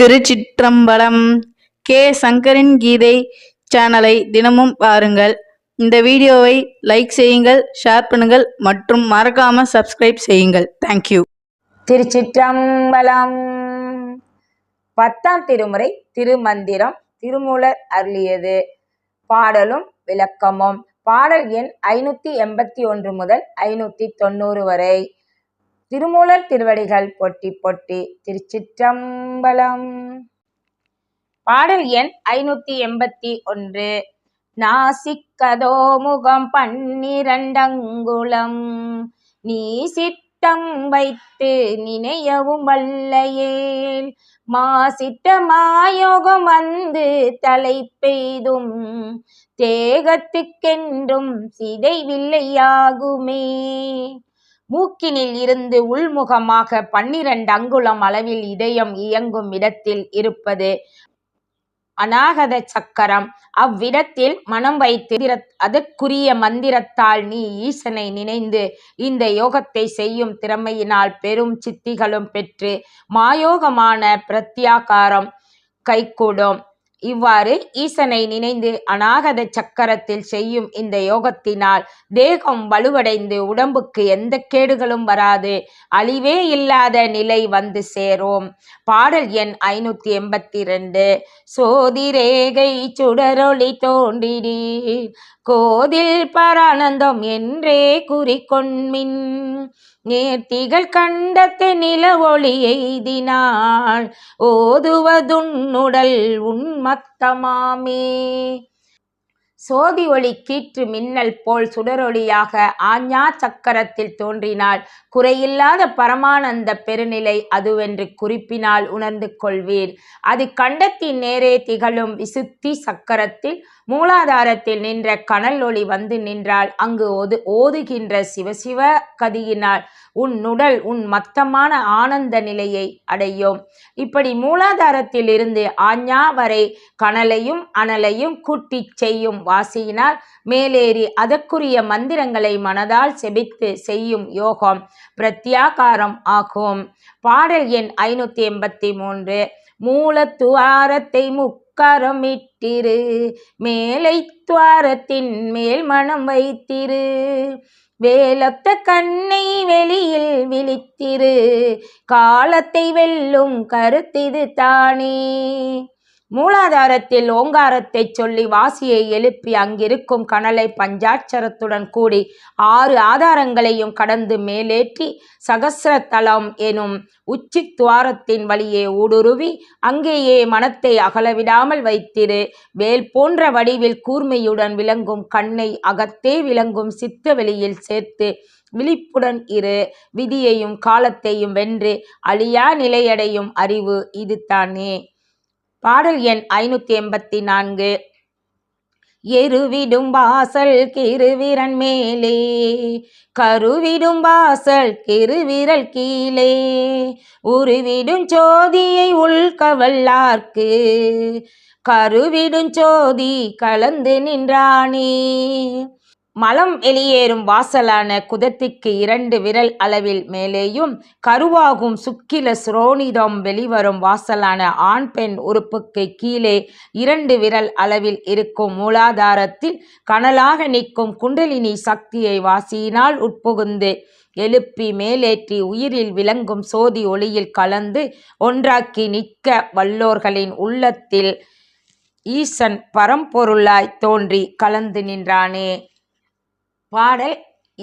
திருச்சிற்றம்பலம் K. சங்கரின் கீதை சேனலை தினமும் பாருங்கள். இந்த வீடியோவை லைக் செய்யுங்கள் ஷேர் பண்ணுங்கள் மற்றும் மறக்காம சப்ஸ்கிரைப் செய்யுங்கள். தேங்க்யூ திருச்சிற்றம்பலம் பத்தாம் திருமுறை திருமந்திரம் திருமூலர் அருளியது. பாடலும் விளக்கமும். பாடல் எண் ஐநூத்தி எண்பத்தி ஒன்று முதல் ஐநூத்தி தொண்ணூறு வரை. திருமூலர் திருவடிகள் பொட்டி பொட்டி திருச்சிற்றம்பலம். பாடல் எண் ஐநூத்தி எண்பத்தி ஒன்று. நாசிக்கதோ முகம் பன்னிரண்டங்குளம். நீ சிட்டம் வைத்து நினையவும் வல்லையேல். மாசிட்ட மாயோகம் வந்து தலை பெய்தும். தேகத்துக்கென்றும் சிதைவில்லையாகுமே. மூக்கினில் இருந்து உள்முகமாக பன்னிரண்டு அங்குலம் அளவில் இதயம் இயங்கும் இடத்தில் இருப்பது அநாகத சக்கரம். அவ்விடத்தில் மனம் வைத்து அதற்குரிய மந்திரத்தால் நீ ஈசனை நினைந்து இந்த யோகத்தை செய்யும் திறமையினால் பெரும் சித்திகளும் பெற்று மாயோகமான பிரத்யாகாரம் கைகூடும். இவ்வாறு ஈசனை நினைந்து அநாகத சக்கரத்தில் செய்யும் இந்த யோகத்தினால் தேகம் வலுவடைந்து உடம்புக்கு எந்த கேடுகளும் வராது. அழிவே இல்லாத நிலை வந்து சேரும். பாடல் எண் ஐநூத்தி எண்பத்தி ரெண்டு சோதிரேகை சுடரொளி தோன்றினீர். கோதில் பரானந்தம் என்றே குறிக்கொண்மின் நேர்த்திகள் கண்டத்து நில ஒளி எய்தினாள். ஓதுவதுன்னுடல் உன்மத்தமாமே சோதி ஒளி கீற்று மின்னல் போல் சுடரொளியாக ஆஞ்ஞா சக்கரத்தில் தோன்றினாள். குறையில்லாத பரமானந்த பெருநிலை அதுவென்று குறிப்பினால் உணர்ந்து கொள்வீர். அது கண்டத்தின் நேரே திகழும் விசுத்தி சக்கரத்தில் மூலாதாரத்தில் நின்ற கனல் ஒளி வந்து நின்றால் அங்கு ஓது ஓதுகின்ற சிவசிவ கதியினால் உன் உடல் உன் மத்தமான ஆனந்த நிலையை அடையும். இப்படி மூலாதாரத்தில் இருந்து ஆஞ்ஞா வரை கனலையும் அனலையும் கூட்டிச் செய்யும் வாசியினால் மேலேறி அதற்குரிய மந்திரங்களை மனதால் செபித்து செய்யும் யோகம் பிரத்யாகாரம் ஆகும். பாடல் எண் ஐநூற்றி எண்பத்தி மூன்று. மூலத்துவாரத்தை முக்கரமிட்டிரு மேலை துவாரத்தின் மேல் மனம் வைத்திரு. வேலொத்த கண்ணை வெளியில் விழித்திரு. காலத்தை வெல்லும் கருத்திது தானே. மூலாதாரத்தில் ஓங்காரத்தை சொல்லி வாசியை எழுப்பி அங்கிருக்கும் கனலை பஞ்சாட்சரத்துடன் கூடி ஆறு ஆதாரங்களையும் கடந்து மேலேற்றி சகசிரத்தலம் எனும் உச்சி துவாரத்தின் வழியே ஊடுருவி அங்கேயே மனத்தை அகலவிடாமல் வைத்திரு. வேல் போன்ற வடிவில் கூர்மையுடன் விளங்கும் கண்ணை அகத்தே விளங்கும் சித்த வெளியில் சேர்த்து விழிப்புடன் இரு. விதியையும் காலத்தையும் வென்று அழியா நிலையடையும் அறிவு இது தானே பாடல் எண் ஐநூத்தி எண்பத்தி நான்கு. எருவிடும் வாசல் கிருவிரன் மேலே கருவிடும் வாசல் கிருவிரல் கீழே உருவிடும் சோதியை உள்கவல்லார்க்கு கருவிடும் சோதி கலந்து நின்றானே. மலம் வெளியேறும் வாசலான குதத்திற்கு இரண்டு விரல் அளவில் மேலேயும் கருவாகும் சுக்கில சுரோனிதம் வெளிவரும் வாசலான ஆண் பெண் உறுப்புக்கு கீழே இரண்டு விரல் அளவில் இருக்கும் மூலாதாரத்தில் கனலாக நிற்கும் குண்டலினி சக்தியை வாசியினால் உட்புகுந்து எழுப்பி மேலேற்றி உயிரில் விளங்கும் சோதி ஒளியில் கலந்து ஒன்றாக்கி நிற்க வல்லோர்களின் உள்ளத்தில் ஈசன் பரம்பொருளாய் தோன்றி கலந்து நின்றானே! பாடல்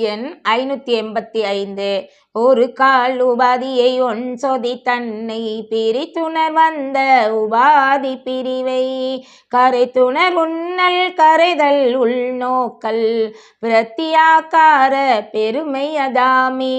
எண் ஐநூத்தி எண்பத்தி ஐந்து. ஒரு கால் உபாதியை ஒன் சொதி தன்னை பிரித்துணர் வந்த உபாதி பிரிவை. கரைத்துணர் உன்னல் கரைதல் உள்நோக்கல் பிரத்தியாக்கார பெருமை அதாமே.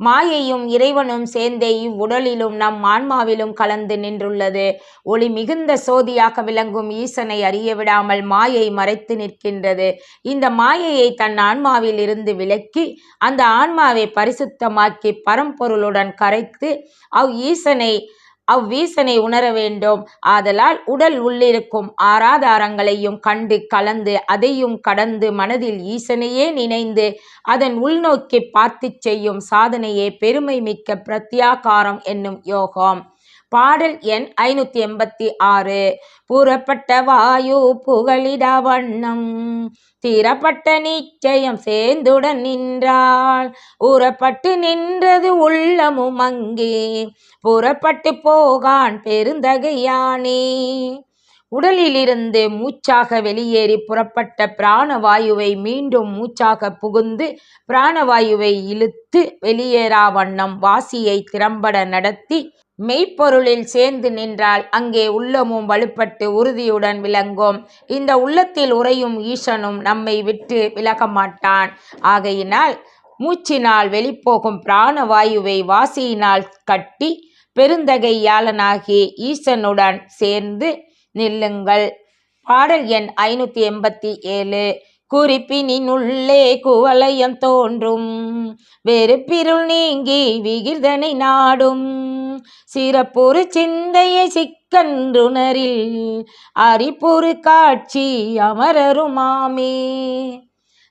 மாயையும் இறைவனும் சேர்ந்தே இவ்வுடலிலும் நம் ஆன்மாவிலும் கலந்து நின்றுள்ளது. ஒளி மிகுந்த சோதியாக விளங்கும் ஈசனை அறிய விடாமல் மாயை மறைத்து நிற்கின்றது. இந்த மாயையை தன் ஆன்மாவில் இருந்து விலக்கி அந்த ஆன்மாவை பரிசுத்தமாக்கி பரம்பொருளுடன் கரைத்து அவ் ஈசனை அவ்வீசனை உணர வேண்டும். ஆதலால் உடல் உள்ளிருக்கும் ஆராதாரங்களையும் கண்டு கலந்து அதையும் கடந்து மனதில் ஈசனையே நினைந்து அதன் உள்நோக்கி பார்த்து செய்யும் சாதனையே பெருமை மிக்க பிரத்யாகாரம் என்னும் யோகம். பாடல் எண் ஐநூத்தி எண்பத்தி ஆறு. புறப்பட்ட வாயு புகழிட வண்ணம் தீரப்பட்ட நிச்சயம் சேர்ந்துடன் நின்றாள். உறப்பட்டு நின்றது உள்ளமும் அங்கே புறப்பட்டு போகான் பெருந்தகையானே உடலிலிருந்து மூச்சாக வெளியேறி புறப்பட்ட பிராணவாயுவை மீண்டும் மூச்சாக புகுந்து பிராணவாயுவை இழுத்து வெளியேறா வண்ணம் வாசியை திறம்பட நடத்தி மெய்ப்பொருளில் சேர்ந்து நின்றால் அங்கே உள்ளமும் வலுப்பட்டு உறுதியுடன் விளங்கும். இந்த உள்ளத்தில் உறையும் ஈசனும் நம்மை விட்டு விலக மாட்டான் ஆகையினால் மூச்சினால் வெளிப்போகும் பிராணவாயுவை வாசியினால் கட்டி பெருந்தகையாளனாகி ஈசனுடன் சேர்ந்து நில்லுங்கள். பாடல் எண் ஐநூத்தி எண்பத்தி ஏழு. குறிப்பினின் உள்ளே குவலயம் தோன்றும். வெறுப்பிருள் நீங்கி விகிர்தனை நாடும். சிறப்புறு சிந்தையை சிக்கன்றுணரில் அரிப்பொரு காட்சி அமரருமாமே.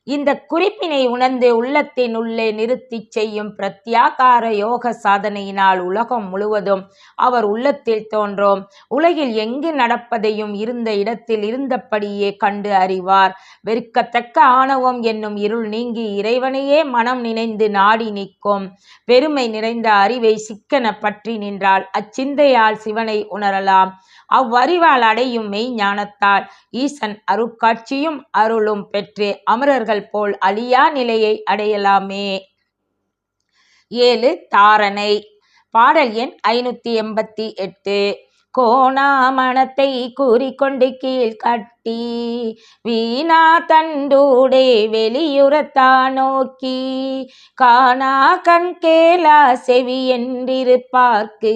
இந்த குறிப்பினை உணர்ந்து உள்ளத்தின் உள்ளே நிறுத்தி செய்யும் பிரத்யாகார யோக சாதனையினால் உலகம் முழுவதும் அவர் உள்ளத்தில் தோன்றும். உலகில் எங்கு நடப்பதையும் இருந்த இடத்தில் இருந்தபடியே கண்டு அறிவார். வெறுக்கத்தக்க ஆணவம் என்னும் இருள் நீங்கி இறைவனையே மனம் நினைந்து நாடி நிற்கும். பெருமை நிறைந்த அறிவை சிக்கன பற்றி நின்றால் அச்சிந்தையால் சிவனை உணரலாம். அவ்வறிவால் அடையும் மெய் ஞானத்தால் ஈசன் அருட்காட்சியும் அருளும் பெற்று அமரர்கள் போல் அழியா நிலையை அடையலாமே. ஏழு தாரணை. பாடல் எண் ஐநூத்தி எண்பத்தி எட்டு. கோணாமணத்தை கூறிக்கொண்டு கீழ் கட்டி வீணா தண்டூடே வெளியுறத்தா நோக்கி காணா கண் கேளா செவி என்றிருப்பார்க்கு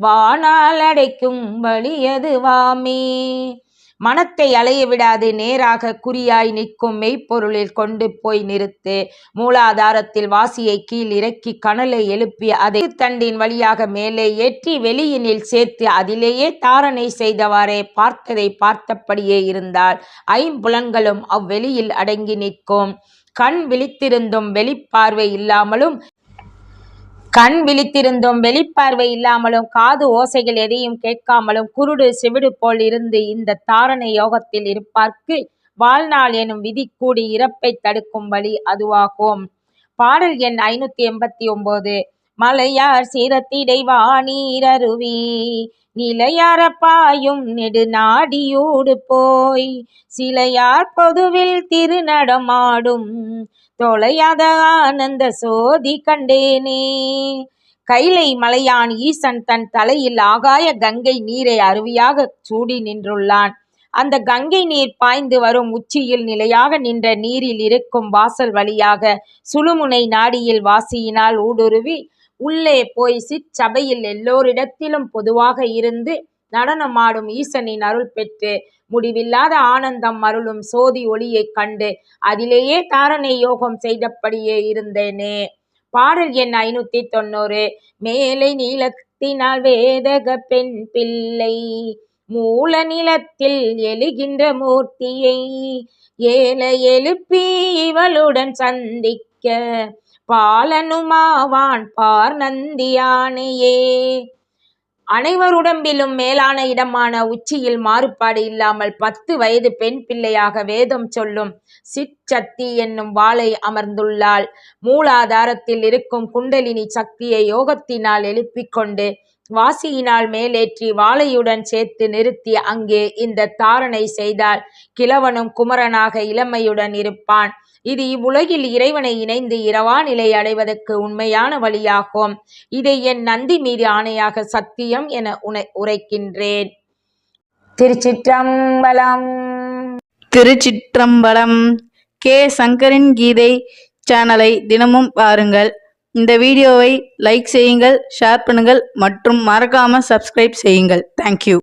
வானால் அடைக்கும் வழியது வாமே மனத்தை அலைய விடாது நேராக குறியாய் நிற்கும் மெய்ப்பொருளில் கொண்டு போய் நிறுத்து. மூலாதாரத்தில் வாசியை கீழ் இறக்கி கனலை எழுப்பி அதை தண்டின் வழியாக மேலே ஏற்றி வெளியினில் சேர்த்து அதிலேயே தாரணை செய்தவாறே பார்த்ததை பார்த்தபடியே இருந்தால் ஐம்புலன்களும் அவ்வெளியில் அடங்கி நிற்கும். கண் விழித்திருந்தும் வெளிப்பார்வை இல்லாமலும் கண் விழித்திருந்தும் வெளிப்பார்வை இல்லாமலும் காது ஓசைகள் எதையும் கேட்காமலும் குருடு செவிடு போல் இருந்து இந்த தாரணை யோகத்தில் இருப்பார்க்கு. வாழ்நாள் எனும் விதி கூடி இறப்பை தடுக்கும் வழி அதுவாகும். பாடல் எண் ஐநூத்தி எண்பத்தி ஒன்பது மலையார் சீரத்திடை வாணீரருவி நிலையார பாயும் நெடு போய் சிலையார் பொதுவில் திருநடமாடும் தொலையாத ஆனந்த சோதி கண்டேனே. கைலை மலையான் ஈசன் தன் தலையில் ஆகாய கங்கை நீரை அருவியாக சூடி நின்றுள்ளான். அந்த கங்கை நீர் பாய்ந்து வரும் உச்சியில் நிலையாக நின்ற நீரில் இருக்கும் வாசல் வழியாக சுழுமுனை நாடியில் வாசியினால் ஊடுருவி உள்ளே போய் சிற்சபையில் எல்லோரிடத்திலும் பொதுவாக இருந்து நடனமாடும் ஈசனின் அருள் பெற்று முடிவில்லாத ஆனந்தம் அருளும் சோதி ஒளியைக் கண்டு அதிலேயே தாரணை யோகம் செய்தபடியே இருந்தேனே. பாடல் எண் ஐநூத்தி தொண்ணூறு. மேலை நீளத்தினால் வேதக பெண் பிள்ளை மூல நிலத்தில் எழுகின்ற மூர்த்தியை ஏல எழுப்பி இவளுடன் சந்திக்க பாலனுமாவான் பார் நந்தியானையே. அனைவருடம்பிலும் மேலான இடமான உச்சியில் மாறுபாடு இல்லாமல் பத்து வயது பெண் பிள்ளையாக வேதம் சொல்லும் சிற்சக்தி என்னும் வாளை அமர்ந்துள்ளாள். மூலாதாரத்தில் இருக்கும் குண்டலினி சக்தியை யோகத்தினால் எழுப்பிக் கொண்டு வாசியினால் மேலேற்றி வாளையுடன் சேர்த்து நிறுத்தி அங்கே இந்த தாரணை செய்தால் கிழவனும் குமரனாக இளமையுடன் இருப்பான். இது இவ்வுலகில் இறைவனை இணைந்து இரவா நிலை அடைவதற்கு உண்மையான வழியாகும். இதை என் நந்தி மீது ஆணையாக சத்தியம் என உனை உரைக்கின்றேன். திருச்சிற்றம்பலம். திருச்சிற்றம்பலம். கே. சங்கரின் கீதை சேனலை தினமும் பாருங்கள். இந்த வீடியோவை லைக் செய்யுங்கள் ஷேர் பண்ணுங்கள் மற்றும் மறக்காமல் சப்ஸ்கிரைப் செய்யுங்கள். தேங்க்யூ